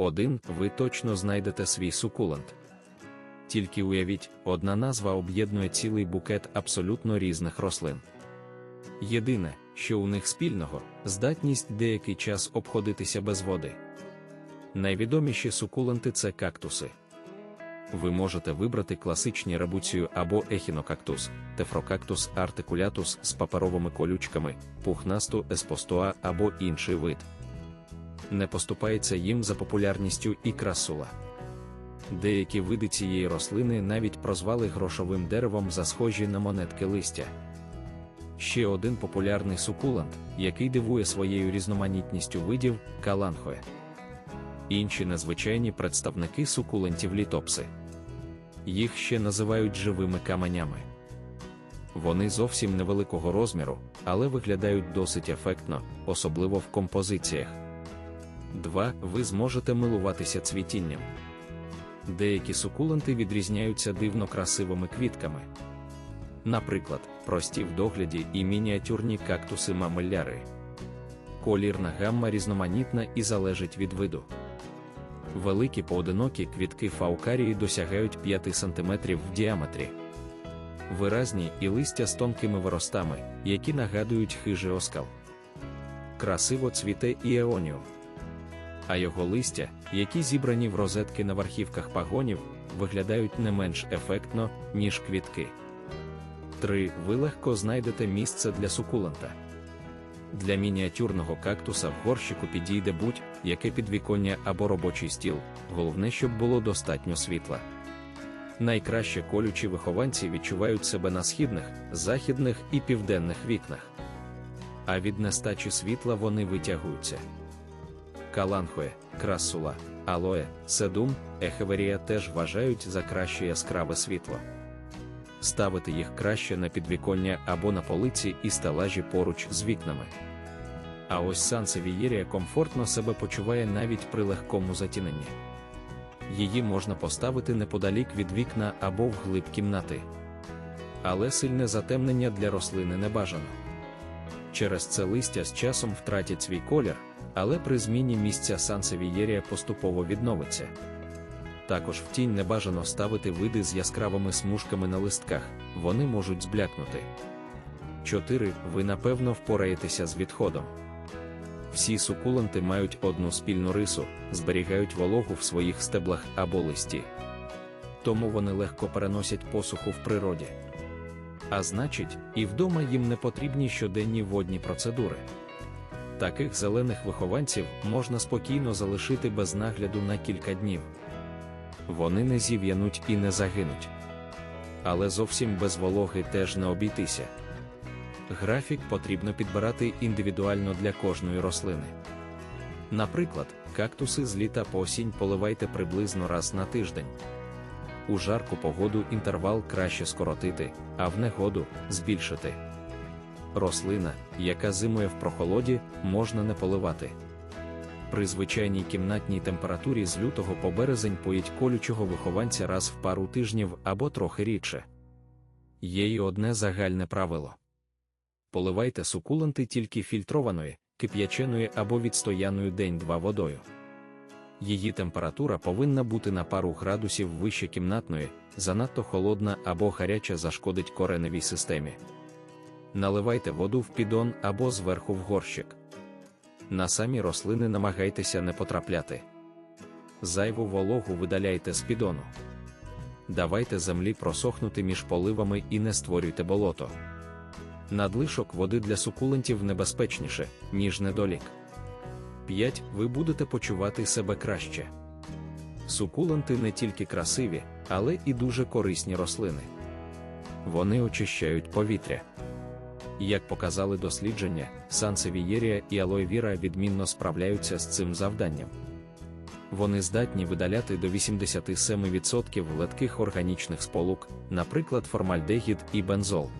один ви точно знайдете свій сукулент. Тільки уявіть, одна назва об'єднує цілий букет абсолютно різних рослин. Єдине, що у них спільного, здатність деякий час обходитися без води. Найвідоміші сукуленти це кактуси. Ви можете вибрати класичні рабуцію або ехінокактус, тефрокактус артикулятус з паперовими колючками, пухнасту еспостуа або інший вид. Не поступається їм за популярністю і красула. Деякі види цієї рослини навіть прозвали грошовим деревом за схожі на монетки листя. Ще один популярний сукулент, який дивує своєю різноманітністю видів каланхоє. Інші незвичайні представники сукулентів літопси. Їх ще називають живими каменями. Вони зовсім невеликого розміру, але виглядають досить ефектно, особливо в композиціях. 2. Ви зможете милуватися цвітінням. Деякі сукуленти відрізняються дивно красивими квітками. Наприклад, прості в догляді і мініатюрні кактуси мамелляри. Колірна гамма різноманітна і залежить від виду. Великі поодинокі квітки фаукарії досягають 5 см в діаметрі. Виразні і листя з тонкими виростами, які нагадують хижий оскал. Красиво цвіте і еоніум. А його листя, які зібрані в розетки на верхівках пагонів, виглядають не менш ефектно, ніж квітки. 3. Ви легко знайдете місце для сукулента. Для мініатюрного кактуса в горщику підійде будь-яке підвіконня або робочий стіл, головне, щоб було достатньо світла. Найкраще колючі вихованці відчувають себе на східних, західних і південних вікнах. А від нестачі світла вони витягуються. Каланхоє, красула, алоє, седум, ехеверія теж вважають за краще яскраве світло. Ставити їх краще на підвіконня або на полиці і стелажі поруч з вікнами. А ось сансевієрія комфортно себе почуває навіть при легкому затіненні. Її можна поставити неподалік від вікна або в глиб кімнати. Але сильне затемнення для рослини не бажано. Через це листя з часом втратять свій колір, але при зміні місця сансевієрія поступово відновиться. Також в тінь не бажано ставити види з яскравими смужками на листках, вони можуть зблякнути. 4. Ви напевно впораєтеся з відходом. Всі сукуленти мають одну спільну рису, зберігають вологу в своїх стеблах або листі. Тому вони легко переносять посуху в природі. А значить, і вдома їм не потрібні щоденні водні процедури. Таких зелених вихованців можна спокійно залишити без нагляду на кілька днів. Вони не зів'януть і не загинуть. Але зовсім без вологи теж не обійтися. Графік потрібно підбирати індивідуально для кожної рослини. Наприклад, кактуси з літа по осінь поливайте приблизно раз на тиждень. У жарку погоду інтервал краще скоротити, а в негоду збільшити. Рослина, яка зимує в прохолоді, можна не поливати. При звичайній кімнатній температурі з лютого по березень поїть колючого вихованця раз в пару тижнів або трохи рідше. Є й одне загальне правило. Поливайте сукуленти тільки фільтрованої, кип'яченою або відстояною день-два водою. Її температура повинна бути на пару градусів вище кімнатної, занадто холодна або гаряча зашкодить кореневій системі. Наливайте воду в підон або зверху в горщик. На самі рослини намагайтеся не потрапляти. Зайву вологу видаляйте з підону. Давайте землі просохнути між поливами і не створюйте болото. Надлишок води для сукулентів небезпечніше, ніж недолік. 5. Ви будете почувати себе краще. Сукуленти не тільки красиві, але і дуже корисні рослини. Вони очищають повітря. Як показали дослідження, сансевієрія і алоєвіра відмінно справляються з цим завданням. Вони здатні видаляти до 87% летких органічних сполук, наприклад, формальдегід і бензол.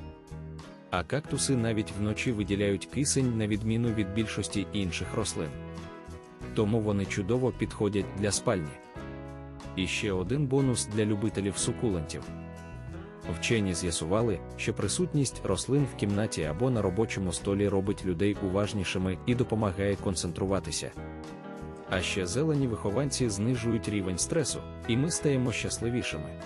А кактуси навіть вночі виділяють кисень на відміну від більшості інших рослин. Тому вони чудово підходять для спальні. І ще один бонус для любителів сукулентів. Вчені з'ясували, що присутність рослин в кімнаті або на робочому столі робить людей уважнішими і допомагає концентруватися. А ще зелені вихованці знижують рівень стресу, і ми стаємо щасливішими.